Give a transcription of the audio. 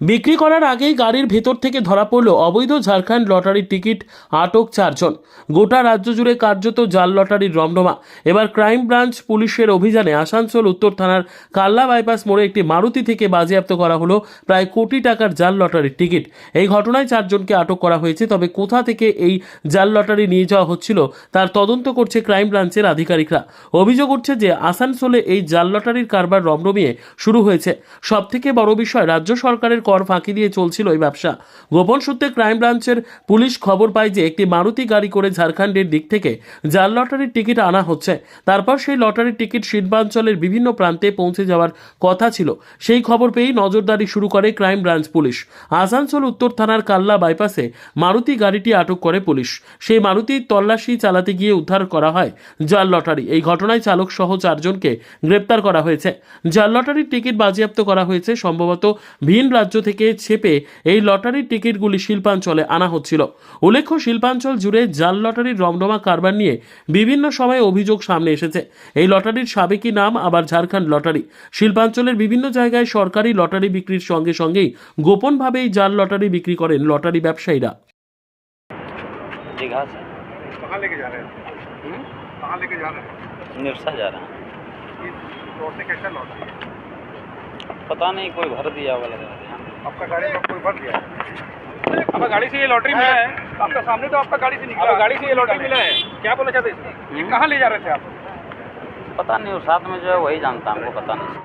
বিক্রি করার আগেই গাড়ির ভেতর থেকে ধরা পড়ল অবৈধ ঝাড়খণ্ড লটারির টিকিট, আটক চারজন। গোটা রাজ্য জুড়ে কার্যত জাল লটারির রমরমা। এবার ক্রাইম ব্রাঞ্চ পুলিশের অভিযানে আসানসোল, উত্তর থানার কাল্লা বাইপাস মোড়ে একটি মারুতি থেকে বাজেয়াপ্ত করা হলো প্রায় কোটি টাকার জাল লটারির টিকিট। এই ঘটনায় চারজনকে আটক করা হয়েছে, তবে কোথা থেকে এই জাল লটারি নিয়ে যাওয়া হচ্ছিল তার তদন্ত করছে ক্রাইম ব্রাঞ্চের আধিকারিকরা। অভিযোগ উঠছে যে আসানসোলে এই জাল লটারির কারবার রমরমিয়ে শুরু হয়েছে। সবথেকে বড় বিষয়, রাজ্য সরকারের কর ফাঁকি দিয়ে চলছিল এই ব্যবসা। গোপন সূত্রে ক্রাইম ব্রাঞ্চের পুলিশ খবর পায় যে, একটি মারুতি গাড়ি করে ঝাড়খণ্ডের দিক থেকে জাল লটারির টিকিট আনা হচ্ছে। তারপর সেই লটারির টিকিট শিল্পাঞ্চলের বিভিন্ন প্রান্তে পৌঁছে যাওয়ার কথা ছিল। সেই খবর পেয়েই নজরদারি শুরু করে ক্রাইম ব্রাঞ্চ পুলিশ। আসানসোল উত্তর থানার কাল্লা বাইপাসে মারুতি গাড়িটি আটক করে পুলিশ। সেই মারুতির তল্লাশি চালাতে গিয়ে উদ্ধার করা হয় জাল লটারি। এই ঘটনায় চালক সহ চারজনকে গ্রেপ্তার করা হয়েছে। জাল লটারির টিকিট বাজেয়াপ্ত করা হয়েছে, সম্ভবত ভিন রাজ্য থেকে ছেপে এই লটারির টিকিটগুলি শিল্পাঞ্চলে আনা হচ্ছিল উল্লেখ্য শিল্পাঞ্চল জুড়ে জাল লটারির রমরমা কারবার নিয়ে বিভিন্ন সময়ে অভিযোগ সামনে এসেছে এই লটারির সাবেকি নাম আবার ঝাড়খণ্ড লটারি শিল্পাঞ্চলের বিভিন্ন জায়গায় সরকারি লটারি বিক্রির সঙ্গে সঙ্গেই গোপনভাবেই জাল লটারি বিক্রি করেন লটারি ব্যবসায়ীরা दीघा से कहाँ लेके जा रहे हैं हम्म? कहाँ लेके जा रहे हैं निरसा जा रहे हैं ये लौटने कैसे लौट रहे हैं? पता नहीं कोई भर दिया वाला लग रहा है। आपका गाड़ी में कोई भर दिया? है आपका गाड़ी से ये लॉटरी मिला है? आपका सामने तो आपका गाड़ी से निकला। आपका गाड़ी से ये लॉटरी मिला है? क्या बोलना चाहते हैं इसमें? कहाँ ले जा रहे थे आप? पता नहीं वो साथ में जो है वही जानता है हमको पता नहीं।